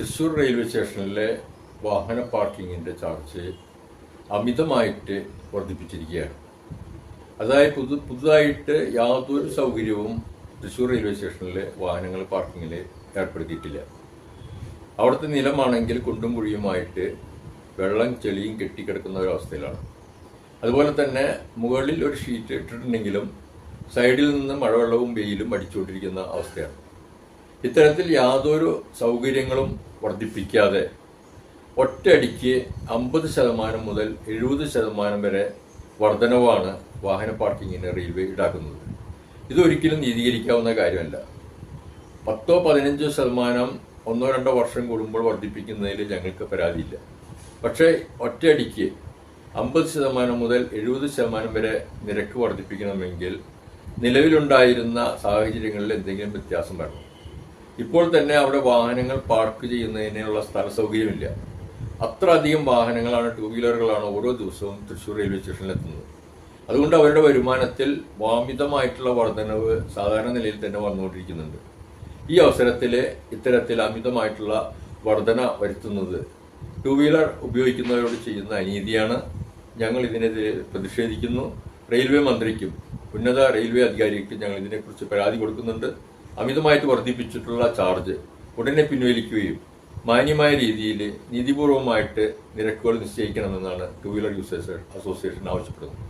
Thrissur railway സ്റ്റേഷനിലെ വാഹന പാർക്കിങ്ങിന്റെ charge അമിതമായിട്ട് വർദ്ധിപ്പിച്ചിരിക്കുകയാണ്. അതായത് പുതു പുതുതായിട്ട് യാതൊരു സൗകര്യവും തൃശ്ശൂർ റെയിൽവേ സ്റ്റേഷനിലെ വാഹനങ്ങൾ പാർക്കിങ്ങിൽ ഏർപ്പെടുത്തിയിട്ടില്ല. അവിടുത്തെ നിലമാണെങ്കിൽ കുണ്ടും കുഴിയുമായിട്ട് വെള്ളം ചെളിയും കെട്ടിക്കിടക്കുന്ന ഒരവസ്ഥയിലാണ് അതുപോലെ തന്നെ മുകളിൽ ഒരു ഷീറ്റ് ഇട്ടിട്ടുണ്ടെങ്കിലും സൈഡിൽ നിന്ന് മഴവെള്ളവും വെയിലും അടിച്ചുകൊണ്ടിരിക്കുന്ന അവസ്ഥയാണ്. ഇത്തരത്തിൽ യാതൊരു സൗകര്യങ്ങളും വർദ്ധിപ്പിക്കാതെ ഒറ്റയടിക്ക് അമ്പത് ശതമാനം മുതൽ എഴുപത് ശതമാനം വരെ വർധനവാണ് വാഹന പാർക്കിങ്ങിന് റെയിൽവേ ഈടാക്കുന്നത്. ഇതൊരിക്കലും നീതീകരിക്കാവുന്ന കാര്യമല്ല. പത്തോ പതിനഞ്ചോ ശതമാനം ഒന്നോ രണ്ടോ വർഷം കൂടുമ്പോൾ വർദ്ധിപ്പിക്കുന്നതിൽ ഞങ്ങൾക്ക് പരാതിയില്ല. പക്ഷേ ഒറ്റയടിക്ക് അമ്പത് ശതമാനം മുതൽ എഴുപത് ശതമാനം വരെ നിരക്ക് വർദ്ധിപ്പിക്കണമെങ്കിൽ നിലവിലുണ്ടായിരുന്ന സാഹചര്യങ്ങളിൽ എന്തെങ്കിലും വ്യത്യാസം വേണം ഇപ്പോൾ തന്നെ അവിടെ വാഹനങ്ങൾ പാർക്ക് ചെയ്യുന്നതിനുള്ള സ്ഥല സൗകര്യമില്ല. അത്ര അധികം വാഹനങ്ങളാണ് ടൂ വീലറുകളാണ് ഓരോ ദിവസവും തൃശ്ശൂർ റെയിൽവേ സ്റ്റേഷനിൽ എത്തുന്നത്. അതുകൊണ്ട് അവരുടെ വരുമാനത്തിൽ വാമിതമായിട്ടുള്ള വർധനവ് സാധാരണ നിലയിൽ തന്നെ വന്നുകൊണ്ടിരിക്കുന്നുണ്ട്. ഈ അവസരത്തിൽ ഇത്തരത്തിൽ അമിതമായിട്ടുള്ള വർധന വരുത്തുന്നത് ടൂ വീലർ ഉപയോഗിക്കുന്നവരോട് ചെയ്യുന്ന അനീതിയാണ്. ഞങ്ങൾ ഇതിനെതിരെ പ്രതിഷേധിക്കുന്നു. റെയിൽവേ മന്ത്രിക്കും ഉന്നത റെയിൽവേ അധികാരിക്കും ഞങ്ങൾ ഇതിനെക്കുറിച്ച് പരാതി കൊടുക്കുന്നുണ്ട്. അമിതമായിട്ട് വർദ്ധിപ്പിച്ചിട്ടുള്ള ചാർജ് ഉടനെ പിൻവലിക്കുകയും മാന്യമായ രീതിയിൽ നീതിപൂർവമായിട്ട് നിരക്കുകൾ നിശ്ചയിക്കണമെന്നാണ് ടൂ വീലർ യൂസേഴ്സ് അസോസിയേഷൻ ആവശ്യപ്പെടുന്നത്.